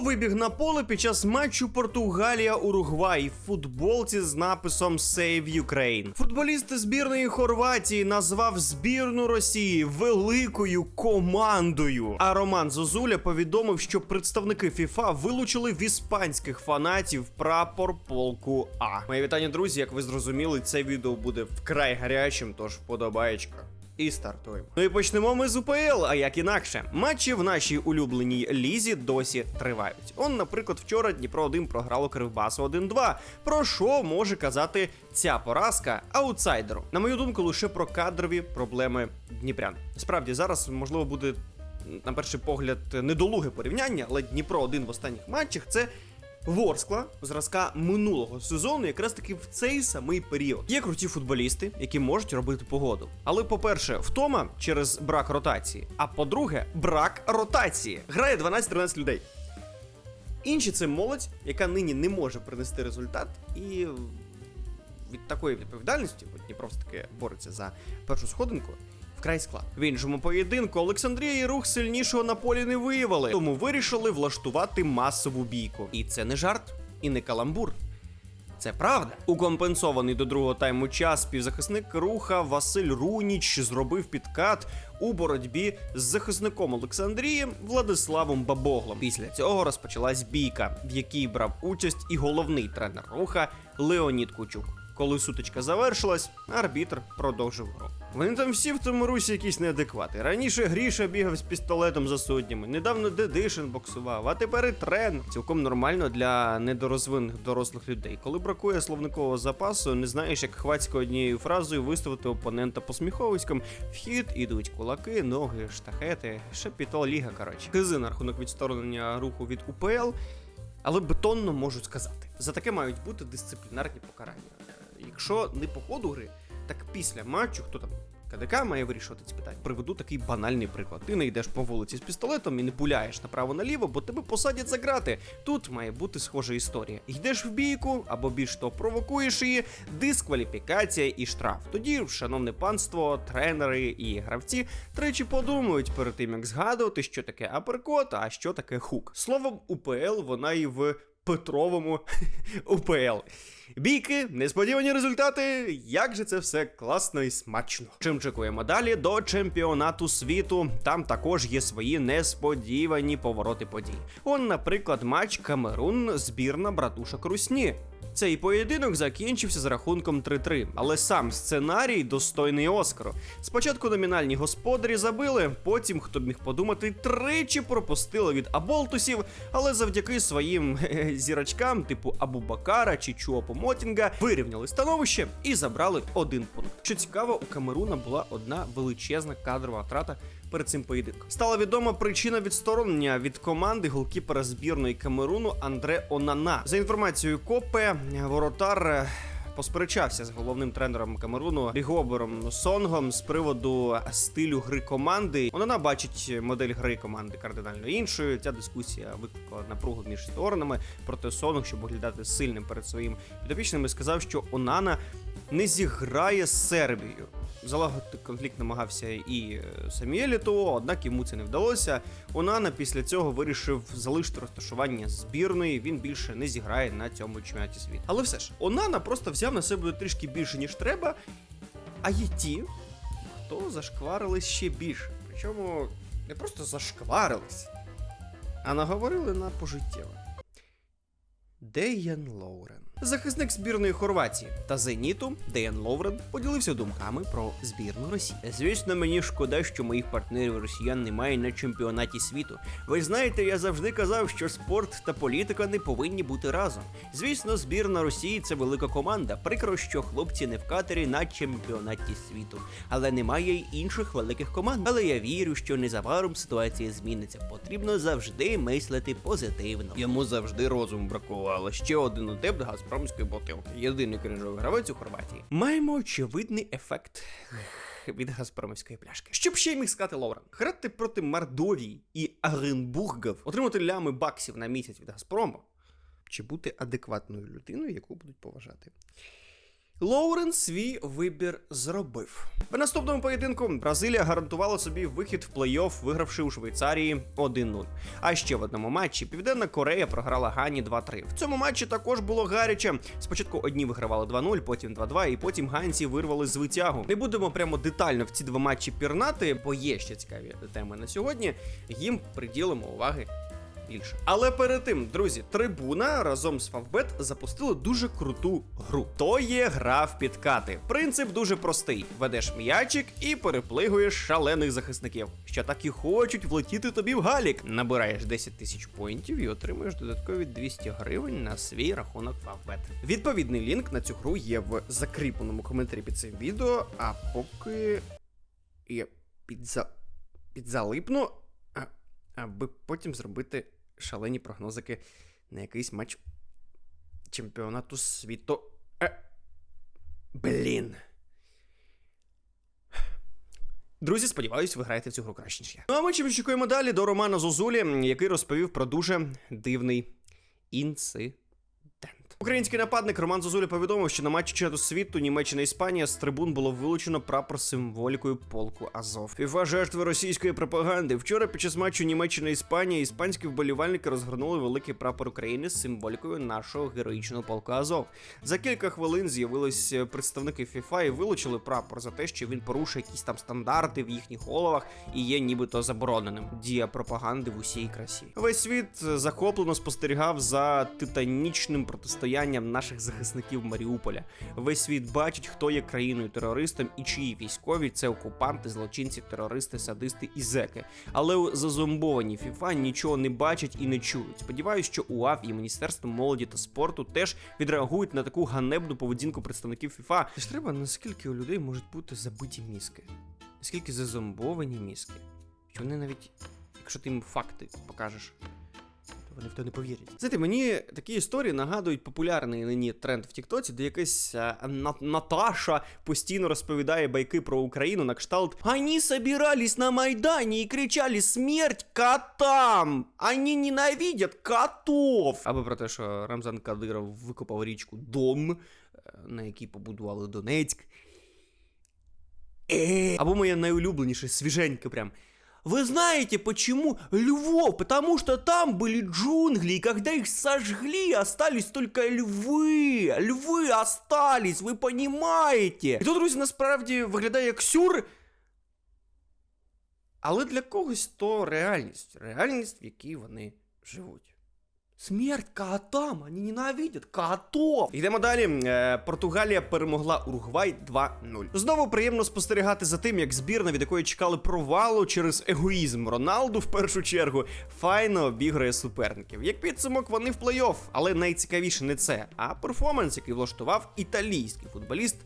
Вибіг на поле під час матчу Португалія Уругвай в футболці з написом Save Ukraine? Футболіст збірної Хорватії назвав збірну Росії великою командою. А Роман Зозуля повідомив, що представники ФІФА вилучили в іспанських фанатів прапор полку А. Мої вітання, друзі. Як ви зрозуміли, це відео буде вкрай гарячим, тож вподобаєчка. І стартуємо. Ну і почнемо ми з УПЛ, а як інакше. Матчі в нашій улюбленій лізі досі тривають. Он, наприклад, вчора Дніпро 1 програло Кривбасу 1-2. Про що може казати ця поразка аутсайдеру? На мою думку, лише про кадрові проблеми Дніпрян. Справді, зараз можливо буде на перший погляд недолуге порівняння, але Дніпро 1 в останніх матчах це. Ворскла зразка минулого сезону, якраз таки в цей самий період. Є круті футболісти, які можуть робити погоду. Але, по-перше, втома через брак ротації. А по-друге, брак ротації. Грає 12-13 людей. Інші це молодь, яка нині не може принести результат, і від такої відповідальності, Дніпро все таки бореться за першу сходинку. Вкрай склад. В іншому поєдинку Олександрія і рух сильнішого на полі не виявили, тому вирішили влаштувати масову бійку. І це не жарт, і не каламбур. Це правда. У компенсований до другого тайму час співзахисник руха Василь Руніч зробив підкат у боротьбі з захисником Олександрії Владиславом Бабоглом. Після цього розпочалась бійка, в якій брав участь і головний тренер руха Леонід Кучук. Коли сутичка завершилась, арбітр продовжив гру. Вони там всі в цьому русі якісь неадеквати. Раніше Гріша бігав з пістолетом за суднями, недавно Дедишин боксував, а тепер і тренер. Цілком нормально для недорозвинених дорослих людей. Коли бракує словникового запасу, не знаєш, як хвацько однією фразою виставити опонента посміховиськом. Вхід ідуть кулаки, ноги, штахети, шепітол ліга. Коротше, хизи на рахунок відсторонення руху від УПЛ. Але бетонно можу сказати, за таке мають бути дисциплінарні покарання. Якщо не по ходу гри, так після матчу, хто там КДК має вирішувати ці питання. Приведу такий банальний приклад. Ти не йдеш по вулиці з пістолетом і не пуляєш направо-наліво, бо тебе посадять за грати. Тут має бути схожа історія. Йдеш в бійку або більш того провокуєш її, дискваліфікація і штраф. Тоді, шановне панство, тренери і гравці тричі подумають перед тим, як згадувати, що таке аперкот, а що таке хук. Словом, УПЛ вона і в Петровому УПЛ. Бійки, несподівані результати. Як же це все класно і смачно. Чим чекуємо далі до чемпіонату світу. Там також є свої несподівані повороти подій. Он, наприклад, матч Камерун збірна братушок Русні. Цей поєдинок закінчився з рахунком 3-3, але сам сценарій достойний Оскару. Спочатку номінальні господарі забили, потім, хто б міг подумати, тричі пропустили від аболтусів, але завдяки своїм хе-хе, зірочкам, типу Абубакара чи Чуопо Мотінга, вирівняли становище і забрали один пункт. Що цікаво, у Камеруна була одна величезна кадрова втрата перед цим поєдинком. Стала відома причина відсторонення від команди голкіпера збірної Камеруну Андре Онана. За інформацією Копе, воротар. е, Посперечався з головним тренером Камеруну Рігобером Сонгом з приводу стилю гри команди. Онана бачить модель гри команди кардинально іншою. Ця дискусія викликала напругу між сторонами. Проте Сонг, щоб виглядати сильним перед своїм підопічними, сказав, що Онана не зіграє з Сербією. Залагодити конфлікт намагався і е, Саміель однак йому це не вдалося. Онана після цього вирішив залишити розташування збірної. Він більше не зіграє на цьому чемпіонаті світу. Але все ж, Онана просто взяв на себе трішки більше, ніж треба. А є ті, хто зашкварились ще більше. Причому не просто зашкварились, а наговорили на пожиттєве. Деян Лоурен. Захисник збірної Хорватії та Зеніту Деян Лоурен поділився думками про збірну Росії. Звісно, мені шкода, що моїх партнерів росіян немає на чемпіонаті світу. Ви знаєте, я завжди казав, що спорт та політика не повинні бути разом. Звісно, збірна Росії це велика команда. Прикро, що хлопці не в катері на чемпіонаті світу, але немає й інших великих команд. Але я вірю, що незабаром ситуація зміниться. Потрібно завжди мислити позитивно. Йому завжди розуму бракувало. Ще один адепт газпромської бутилки. Єдиний кринжовий гравець у Хорватії. Маємо очевидний ефект. Від газпромівської пляшки. Щоб ще й міг сказати Лоурен? Грати проти Мордовії і Оренбургів, отримати лями баксів на місяць від Газпрому, чи бути адекватною людиною, яку будуть поважати. Лоурен свій вибір зробив. В наступному поєдинку Бразилія гарантувала собі вихід в плей-офф, вигравши у Швейцарії 1-0. А ще в одному матчі Південна Корея програла Гані 2-3. В цьому матчі також було гаряче. Спочатку одні вигравали 2-0, потім 2-2, і потім ганці вирвали з витягу. Не будемо прямо детально в ці два матчі пірнати, бо є ще цікаві теми на сьогодні. Їм приділимо уваги більше. Але перед тим, друзі, трибуна разом з Фавбет запустили дуже круту гру. То є гра в підкати. Принцип дуже простий: ведеш м'ячик і переплигуєш шалених захисників, що так і хочуть влетіти тобі в галік. Набираєш 10 тисяч поінтів і отримуєш додаткові 200 гривень на свій рахунок Фавбет. Відповідний лінк на цю гру є в закріпленому коментарі під цим відео. А поки я підза... підзалипну, аби потім зробити шалені прогнозики на якийсь матч чемпіонату світу. Е, блін. Друзі, сподіваюсь, ви граєте в цю гру краще, ніж я. Ну а ми чим чекаємо далі до Романа Зозулі, який розповів про дуже дивний інцидент. Український нападник Роман Зозуля повідомив, що на матчі чемпіонату світу Німеччина Іспанія з трибун було вилучено прапор символікою полку Азов. ФІФА жертви російської пропаганди. Вчора під час матчу Німеччина Іспанія іспанські вболівальники розгорнули великий прапор України з символікою нашого героїчного полку Азов. За кілька хвилин з'явились представники ФІФА і вилучили прапор за те, що він порушує якісь там стандарти в їхніх головах і є нібито забороненим. Дія пропаганди в усій красі. Весь світ захоплено спостерігав за титанічним протистоянням наших захисників Маріуполя. Весь світ бачить, хто є країною терористом і чиї військові це окупанти, злочинці, терористи, садисти і зеки. Але зазомбовані ФІФА нічого не бачать і не чують. Сподіваюсь, що УАФ і Міністерство молоді та спорту теж відреагують на таку ганебну поведінку представників ФІФА. Ж треба наскільки у людей можуть бути забиті мізки, наскільки зазомбовані мізки, що вони навіть, якщо ти їм факти покажеш. То Вони в те не повірять. Знаєте, мені такі історії нагадують популярний нині тренд в Тіктоці, де якась а, На- Наташа постійно розповідає байки про Україну на кшталт Они собирались на Майдані і кричали смерть котам! Они ненавидят котов! Або про те, що Рамзан Кадиров викопав річку Дон, е, на якій побудували Донецьк. Е. Або моє найулюбленіше, свіженьке прям. Вы знаете почему? Львов, потому что там были джунгли, и когда их сожгли, остались только львы. Львы остались, ви понимаете? І то, друзі, насправді виглядає як сюр. Але для когось то реальність. Реальність, в якій вони живуть. Смерть котам, вони ненавидять котов. Йдемо далі. Е, Португалія перемогла Уругвай 2-0. Знову приємно спостерігати за тим, як збірна, від якої чекали провалу через егоїзм Роналду в першу чергу, файно обіграє суперників. Як підсумок, вони в плей-офф, але найцікавіше не це, а перформанс, який влаштував італійський футболіст.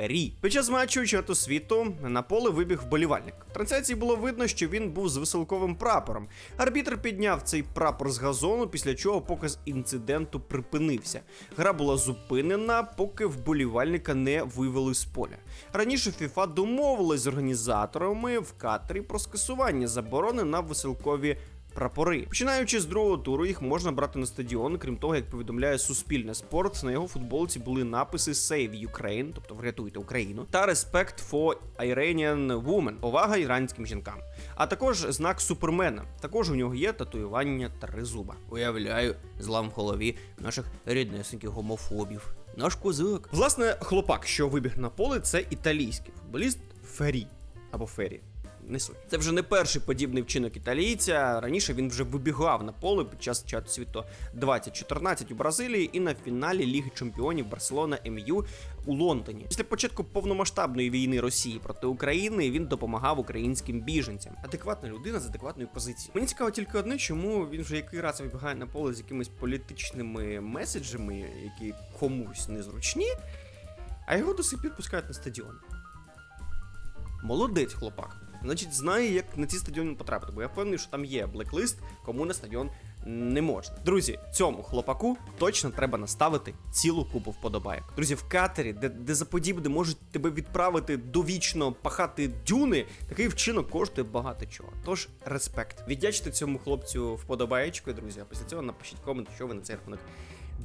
Фері. Під час матчу чемпіонату світу на поле вибіг вболівальник. В трансляції було видно, що він був з веселковим прапором. Арбітр підняв цей прапор з газону, після чого показ інциденту припинився. Гра була зупинена, поки вболівальника не вивели з поля. Раніше ФІФА домовилась з організаторами в Катері про скасування заборони на веселкові прапори. Починаючи з другого туру, їх можна брати на стадіон. Крім того, як повідомляє Суспільне спорт, на його футболці були написи Save Ukraine, тобто врятуйте Україну, та Respect for Iranian Women, повага іранським жінкам. А також знак супермена. Також у нього є татуювання тризуба. Уявляю, злам в голові наших ріднесеньких гомофобів. Наш козак. Власне, хлопак, що вибіг на поле, це італійський футболіст Фері або Фері не суть. Це вже не перший подібний вчинок італійця. Раніше він вже вибігав на поле під час чату світу 2014 у Бразилії і на фіналі Ліги Чемпіонів Барселона МЮ у Лондоні. Після початку повномасштабної війни Росії проти України він допомагав українським біженцям. Адекватна людина з адекватною позицією. Мені цікаво тільки одне, чому він вже який раз вибігає на поле з якимись політичними меседжами, які комусь незручні, а його до сих пір пускають на стадіон. Молодець, хлопак. Значить, знає, як на ці стадіони потрапити, бо я впевнений, що там є блеклист, кому на стадіон не можна. Друзі, цьому хлопаку точно треба наставити цілу купу вподобайок. Друзі, в катері, де, де за подібне можуть тебе відправити довічно пахати дюни, такий вчинок коштує багато чого. Тож респект. Віддячте цьому хлопцю вподобаєчкою, друзі. А після цього напишіть комент, що ви на цей рахунок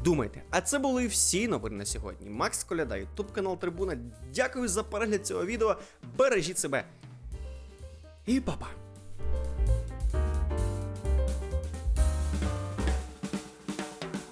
думайте. А це були всі новини на сьогодні. Макс Коляда, ютуб канал Трибуна. Дякую за перегляд цього відео. Бережіть себе. І па-па.